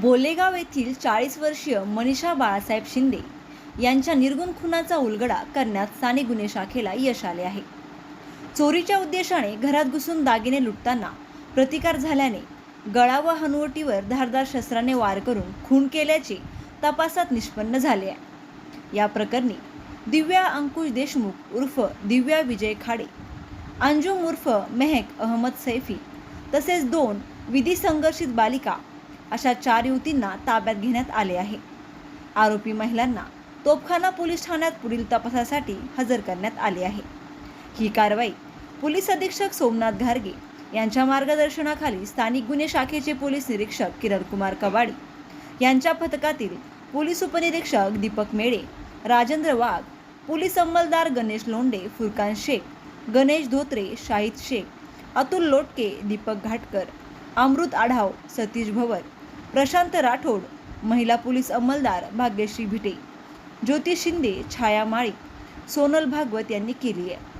बोलेगाव येथील चाळीस वर्षीय मनीषा बाळासाहेब शिंदे यांच्या निर्गुण खुनाचा उलगडा करण्यात साने गुन्हे शाखेला यश आले आहे. चोरीच्या उद्देशाने घरात घुसून दागिने लुटताना प्रतिकार झाल्याने गळा व हनुवटीवर धारदार शस्त्राने वार करून खून केल्याचे तपासात निष्पन्न झाले आहे. या प्रकरणी दिव्या अंकुश देशमुख उर्फ दिव्या विजय खाडे अंजुम उर्फ मेहक अहमद सैफी तसेच दोन विधी संघर्षित बालिका अशा चार युवतींना ताब्यात घेण्यात आले आहे. आरोपी महिलांना तोपखाना पोलीस ठाण्यात पुढील तपासासाठी हजर करण्यात आले आहे. ही कारवाई पोलीस अधीक्षक सोमनाथ घारगे यांच्या मार्गदर्शनाखाली स्थानिक गुन्हे शाखेचे पोलीस निरीक्षक किरण कुमार कवाडी यांच्या पथकातील पोलीस उपनिरीक्षक दीपक मेळे राजेंद्र वाघ पोलीस अंमलदार गणेश लोंडे फुरकान शेख गणेश धोत्रे शाहिद शेख अतुल लोटके दीपक घाटकर अमृत आढाव सतीश भवर प्रशांत राठोड महिला पोलीस अंमलदार भाग्यश्री भिटे ज्योती शिंदे छाया माळी सोनल भागवत यांनी केली आहे.